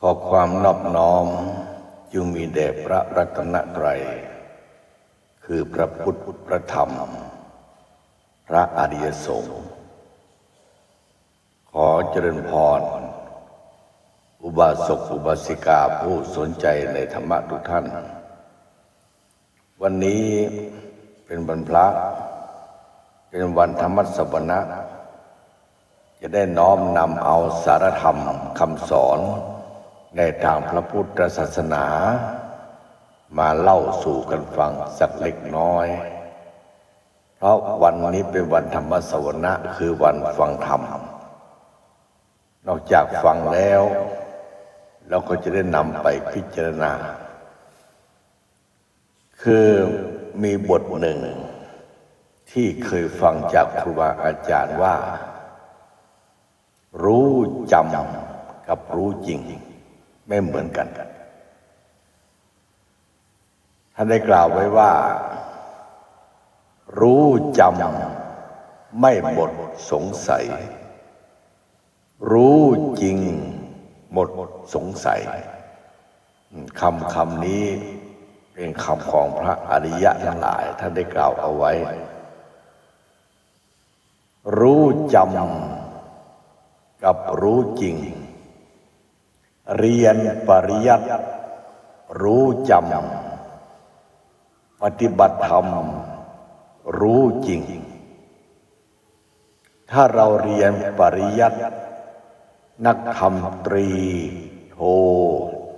ขอความนอบน้อมจึงมีแด่พระรัตนตรัย คือพระพุทธพระธรรม พระอริยสงฆ์ขอเจริญพร อุบาสกอุบาสิกาผู้สนใจในธรรมะทุกท่าน วันนี้เป็นวันพระเป็นวันธรรมสวนะจะได้น้อมนำเอาสารธรรมคำสอน ในทางพระพุทธศาสนา มาเล่าสู่กันฟังสักเล็กน้อย เพราะวันนี้เป็นวันธรรมสวนะคือวันฟังธรรม นอกจากฟังแล้ว เราก็จะได้นำไปพิจารณา คือมีบทหนึ่ง ที่เคยฟังจากครูบาอาจารย์ว่า รู้จำกับรู้จริง ไม่เหมือนกันท่านได้กล่าวไว้ว่า รู้จำไม่หมดสงสัย รู้จริงหมดสงสัยคำคำนี้เป็นคำของพระอริยะทั้งหลาย ท่านได้กล่าวเอาไว้ รู้จำกับรู้จริง เรียนปริยัติรู้จำ ปฏิบัติธรรม รู้จริง ถ้าเราเรียนปริยัติ นักธรรมตรีโท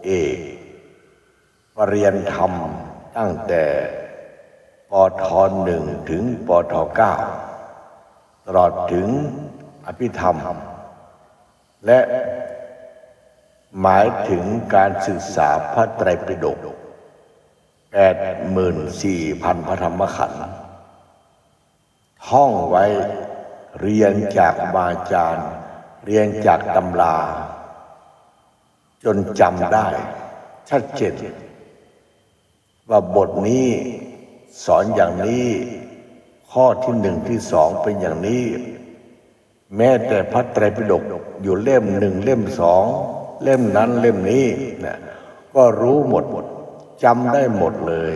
เอกปรริญญาธรรมตั้งแต่ปทหนึ่งถึงปทเก้าตลอดถึงอภิธรรม และ หมายถึงการศึกษาพระไตรปิฎกแปดหมื่นสี่พันพระธรรมขันธ์ท่องไว้เรียนจากบาอาจารย์ เรียนจากตำรา จนจำได้ ชัดเจนว่าบทนี้สอนอย่างนี้ ข้อที่หนึ่งที่สองเป็นอย่างนี้ แม้แต่พระไตรปิฎกอยู่เล่มหนึ่งเล่มสอง เล่มนั้นเล่มนี้นะก็รู้หมดจำได้หมดเลย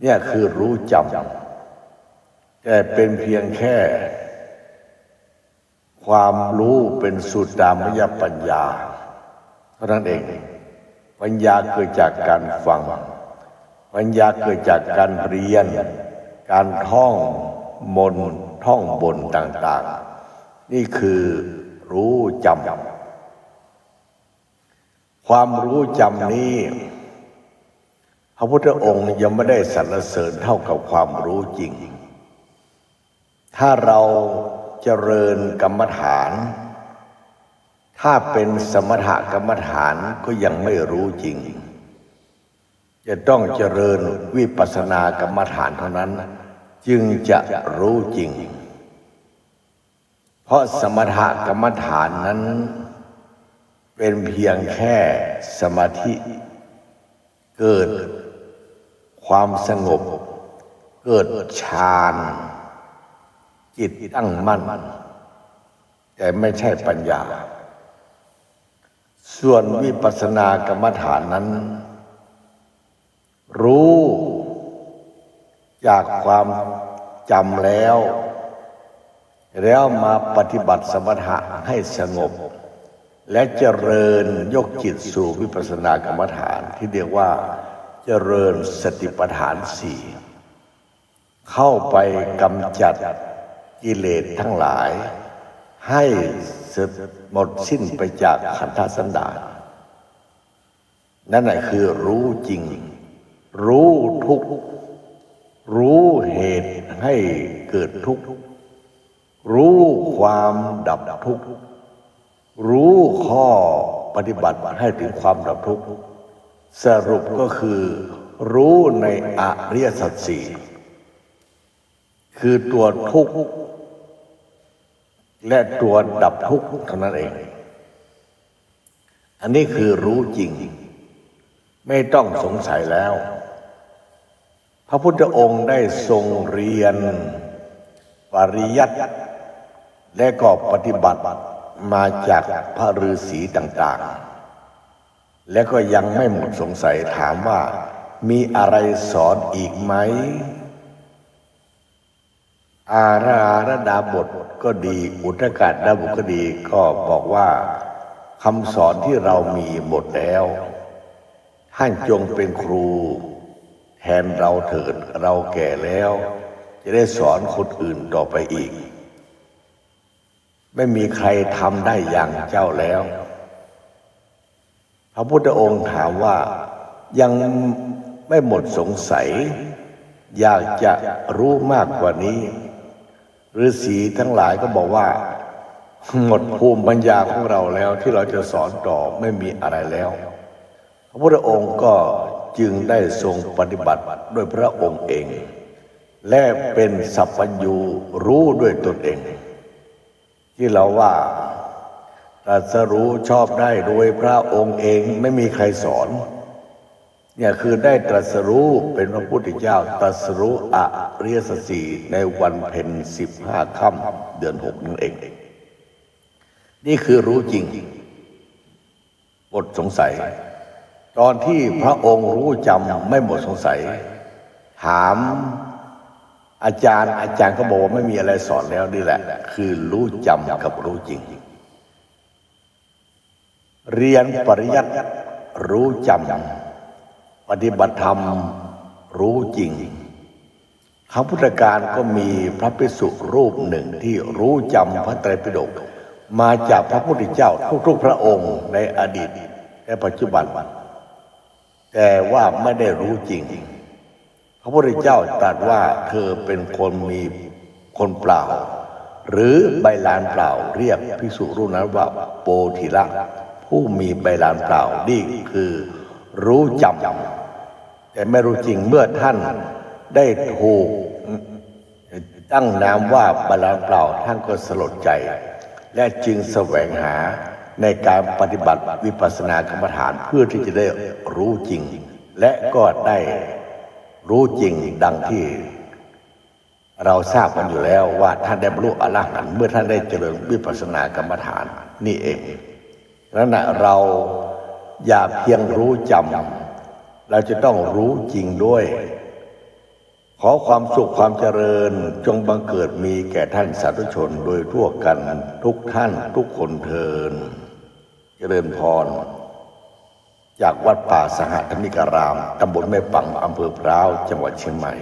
เนี่ยคือรู้จำแต่เป็นเพียงแค่ ความรู้เป็นสุดตามยปัญญา เท่านั้นเอง ปัญญาเกิดจากการฟัง ปัญญาเกิดจากการเรียน การท่องมนท่องบนต่าง ๆ นี่คือรู้จำ ความรู้จำนี้ พระพุทธองค์ยังไม่ได้สรรเสริญเท่ากับความรู้จริง ถ้าเราเจริญกรรมฐาน ถ้าเป็นสมถกรรมฐานก็ยังไม่รู้จริง จะต้องเจริญวิปัสสนากรรมฐานเท่านั้น จึงจะรู้จริง เพราะสมถกรรมฐานนั้น เป็นเพียงแค่สมาธิ เกิดความสงบ เกิดฌานจิตตั้งมั่น แต่ไม่ใช่ปัญญา ส่วนวิปัสสนากรรมฐานนั้น รู้จากความจำแล้ว แล้วมาปฏิบัติสมถะให้สงบ และเจริญยกจิตสู่วิปัสสนากรรมฐานที่เรียกว่าเจริญสติปัฏฐานสี่เข้าไปกำจัดกิเลสทั้งหลาย ให้หมดสิ้นไปจากขันธสันดานนั่นแหละคือรู้จริง รู้ทุกรู้เหตุให้เกิดทุกข์รู้ความดับทุกข์ รู้ข้อปฏิบัติให้ถึงความดับทุกข์สรุปก็คือ รู้ในอริยสัจสี่คือตัวทุกข์และตัวดับทุกข์เท่านั้นเอง อันนี้คือรู้จริง ไม่ต้องสงสัยแล้ว พระพุทธองค์ได้ทรงเรียน ปริยัติและก็ปฏิบัติ มาจากพระฤาษีต่างๆ และก็ยังไม่หมดสงสัยถามว่า มีอะไรสอนอีกไหม อาราระดาบทก็ดีอุทกาดาบทก็ดีก็บอกว่าคำสอนที่เรามีหมดแล้ว ท่านจงเป็นครู แทนเราเถิดเราแก่แล้ว จะได้สอนคนอื่นต่อไปอีก ไม่มีใครทำได้อย่างเจ้าแล้ว พระพุทธองค์ถามว่ายังไม่หมดสงสัย อยากจะรู้มากกว่านี้ฤาษีทั้งหลายก็บอกว่า หมดภูมิปัญญาของเราแล้วที่เราจะสอนต่อไม่มีอะไรแล้ว พระพุทธองค์ก็จึงได้ทรงปฏิบัติด้วยพระองค์เอง และเป็นสัพพัญญูรู้ด้วยตนเอง ที่เราว่าตรัสรู้ชอบได้โดยพระองค์เองไม่มีใครสอน เนี่ยคือได้ตรัสรู้เป็นพระพุทธเจ้าตรัสรู้อริยสัจสีในวันเพ็ญสิบห้าค่ำเดือนหกนั่นเอง นี่คือรู้จริงหมดสงสัย ตอนที่พระองค์รู้จำไม่หมดสงสัย ถาม อาจารย์อาจารย์ก็บอกว่าไม่มีอะไรสอนแล้วนี่แหละ คือรู้จำกับรู้จริง เรียนปริยัติรู้จำปฏิบัติธรรมรู้จริงครั้งพุทธกาลก็มีพระภิกษุรูปหนึ่งที่รู้จำพระไตรปิฎกมาจากพระพุทธเจ้าทุกๆพระองค์ในอดีตและปัจจุบัน แต่ว่าไม่ได้รู้จริง พระพุทธเจ้าตรัสว่าเธอเป็นคนมีคนเปล่า หรือใบลานเปล่าเรียกภิกษุรูปนั้นว่าโปธิละผู้มีใบลานเปล่านี่คือรู้จำแต่ไม่รู้จริงเมื่อท่านได้ถูกตั้งนามว่าใบลานเปล่าท่านก็สลดใจ และจึงแสวงหาในการปฏิบัติวิปัสสนากรรมฐานเพื่อที่จะได้รู้จริง และก็ได้ รู้จริงดังที่ เราทราบกันอยู่แล้วว่าท่านได้บรรลุอรหันต์เมื่อท่านได้เจริญวิปัสสนากรรมฐานนี่เองนั้นนะเราอย่าเพียงรู้จำเราจะต้องรู้จริงด้วย ขอความสุขความเจริญจงบังเกิดมีแก่ท่านสาธุชนโดยทั่วกันทุกท่านทุกคนเทิน เจริญพร จากวัดป่าสหธรรมิการาม ตำบลแม่ปัง อำเภอพร้าว จังหวัดเชียงใหม่